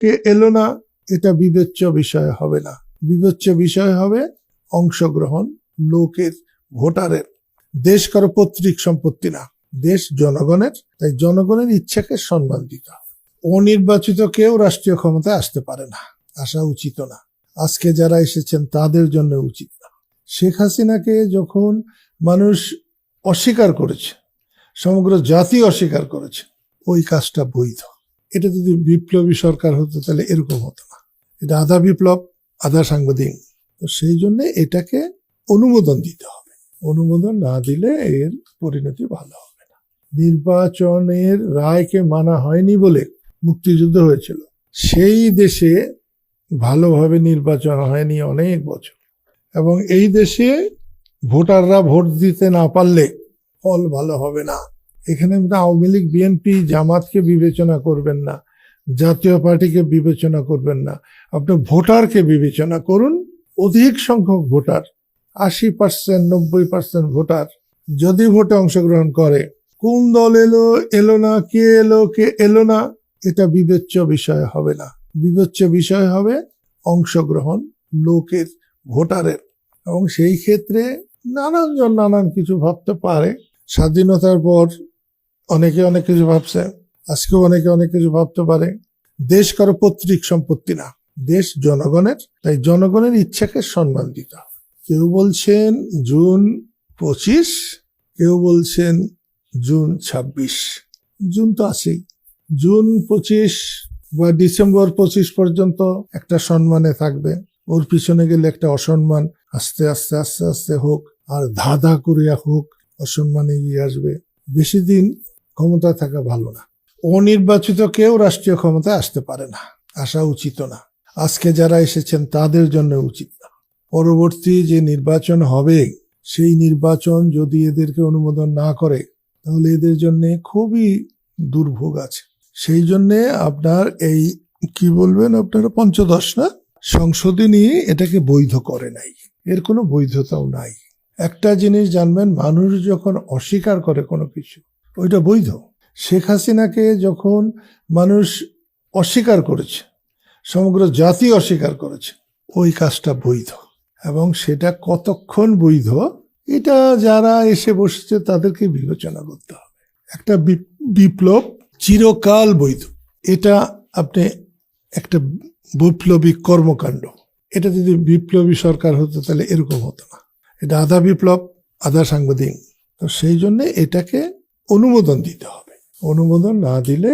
কে এলো না, এটা বিবেচ্য বিষয় হবে না। বিবেচ্য বিষয় হবে অংশগ্রহণ লোকের, ভোটারের। দেশ কারও পৈতৃক সম্পত্তি না, দেশ জনগণের। তাই জনগণের ইচ্ছাকে সম্মান দিতে হবে। অনির্বাচিত কেউ রাষ্ট্রীয় ক্ষমতায় আসতে পারে না, আসা উচিত না। আজকে যারা এসেছেন, তাদের জন্য উচিত না। শেখ হাসিনাকে যখন মানুষ অস্বীকার করেছে, সমগ্র জাতি অস্বীকার করেছে, ওই কাজটা বৈধ। এটা যদি বিপ্লবী সরকার হতো, তাহলে এরকম হতো না। এটা আধা বিপ্লব, আধা সাংবাদিক। তো সেই জন্য এটাকে অনুমোদন দিতে হবে। অনুমোদন না দিলে এর পরিণতি ভালো হবে না। নির্বাচনের রায়কে মানা হয়নি বলে মুক্তিযুদ্ধ হয়েছিল। সেই দেশে ভালোভাবে নির্বাচন হয়নি অনেক বছর। এবং এই দেশে ভোটাররা ভোট দিতে না পারলে ফল ভালো হবে না। এখানে আওয়ামী লীগ, বিএনপি, জামাতকে বিবেচনা করবেন না, জাতীয় পার্টিকে বিবেচনা করবেন না। আপনি ভোটারকে বিবেচনা করুন, অধিক সংখ্যক ভোটার, আশি পার্সেন্ট নব্বই পার্সেন্ট ভোটার যদি ভোটে অংশগ্রহণ করে, কোন দল এলো এলো না, কে এলো কে এলো না, এটা বিবেচ্য বিষয় হবে না। বিবেচ্য বিষয় হবে অংশগ্রহণ লোকের, ভোটারের। এবং সেই ক্ষেত্রে নানানজন নানান কিছু ভাবতে পারে। স্বাধীনতার পর অনেকে অনেক কিছু ভাবছে, আজকেও অনেকে অনেক কিছু ভাবতে পারে। দেশ কারও পৈতৃক সম্পত্তি না, দেশ জনগণের, তাই জনগণের ইচ্ছাকে সম্মান দিতে হবে। কেউ বলছেন জুন পঁচিশ, কেউ বলছেন জুন ছাব্বিশ। জুন তো আছেই। জুন পঁচিশ বা ডিসেম্বর পঁচিশ পর্যন্ত একটা সম্মানে থাকবে। ওর পিছনে গেলে একটা অসম্মান, আস্তে আস্তে আস্তে আস্তে হোক, আর ধাঁধা করিয়া হোক অসম্মানে গিয়ে আসবে, বেশি দিন ক্ষমতা থাকা ভালো না। অনির্বাচিত কেউ রাষ্ট্রীয় ক্ষমতায় আসতে পারে না, আসা উচিত না। আজকে যারা এসেছেন তাদের জন্য উচিত না। পরবর্তী যে নির্বাচন হবে, সেই নির্বাচন যদি এদেরকে অনুমোদন না করে, তাহলে এদের জন্য খুবই দুর্ভোগ আছে। সেই জন্যে আপনার এই, কি বলবেন আপনারা, পঞ্চদশ না? সংশোধনী এটাকে বৈধ করে নাই। এর কোনো বৈধতাও নাই। একটা জিনিস জানবেন, মানুষ যখন অস্বীকার করে কোনো কিছু, ওইটা বৈধ। শেখ হাসিনাকে যখন মানুষ অস্বীকার করেছে, সমগ্র জাতি অস্বীকার করেছে, ওই কাজটা বৈধ। এবং সেটা কতক্ষণ বৈধ, এটা যারা এসে বসেছে তাদেরকে বিবেচনা করতে হবে। একটা বিপ্লব চিরকাল বৈধ। এটা আপনি একটা বিপ্লবী কর্মকাণ্ড। এটা যদি বিপ্লবী সরকার হতো তাহলে এরকম হতো না। এটা আধা বিপ্লব, আধা সাংবাদিক। তো সেই জন্যে এটাকে অনুমোদন দিতে হবে। অনুমোদন না দিলে